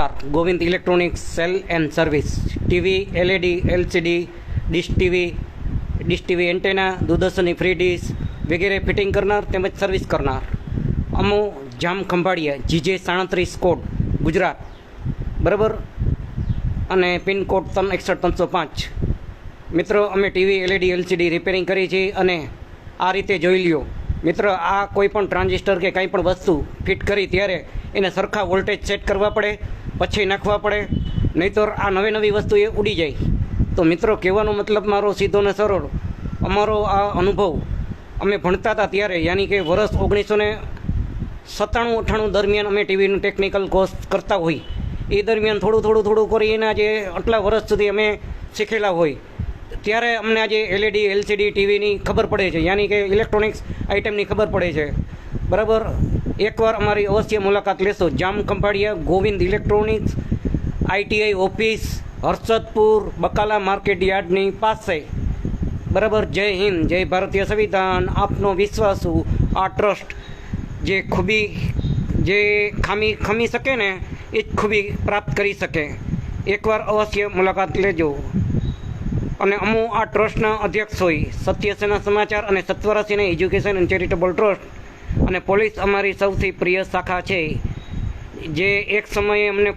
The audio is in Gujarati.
નમસ્કાર. Govind electronics sale and service. TV, LED, LCD, dish TV dish TV antenna, દૂરદર્શનની free dish વગેરે ફિટિંગ કરનાર તેમજ સર્વિસ કરનાર. અમો જામ ખંભાળિયા, જીજે સાડત્રીસ કોડ, ગુજરાત. બરાબર? અને પિનકોડ ત્રણ એકસઠ ત્રણસો પાંચ. મિત્રો, અમે ટીવી, એલઈડી, એલસીડી રિપેરિંગ કરી છીએ અને આ રીતે જોઈ લ્યો. મિત્ર, આ કોઈ પણ ટ્રાન્ઝિસ્ટર કે કંઈ પણ વસ્તુ ફિટ કરી ત્યારે એને સરખા વોલ્ટેજ સેટ કરવા પડે. પછી નાખવા પડે. નહીતર આ નવી નવી વસ્તુ એ ઉડી જાય. તો મિત્રો, કહેવાનો મતલબ મારો સીધો ને સરળ. અમારો આ અનુભવ. અમે ભણતા હતા ત્યારે, યાની કે વર્ષ ઓગણીસો ને સત્તાણું, અઠ્ઠાણું દરમિયાન અમે ટીવીનું ટેકનિકલ કોર્સ કરતા હોય. એ દરમિયાન થોડું થોડું થોડું કરીને આજે આટલા વર્ષ સુધી અમે શીખેલા હોય. ત્યારે અમને આજે એલઈડી એલસીડી ટીવીની ખબર પડે છે. યાની કે ઇલેક્ટ્રોનિક્સ આઇટમની ખબર પડે છે. બરાબર? એકવાર અમારી અવશ્ય મુલાકાત લેશો. Jam Kampadia, Govind electronics ITI office Harshadpur, Bakala market યાર્ડની પાસે. બરાબર? જય હિન્દ, જય ભારતીય સંવિધાન. આપનો વિશ્વાસુ આ ટ્રસ્ટ જે ખૂબી, જે ખામી, ખમી શકે ને, એ જ ખૂબી પ્રાપ્ત કરી શકે. એકવાર અવશ્ય મુલાકાત લેજો. અને અમુ આ ટ્રસ્ટના અધ્યક્ષ હોય. સત્યસેના સમાચાર અને સત્વરાશીને એજ્યુકેશન એન્ડ ચેરિટેબલ ટ્રસ્ટ અને પોલીસ અમારી સૌથી પ્રિય શાખા છે. જે એક સમયે અમને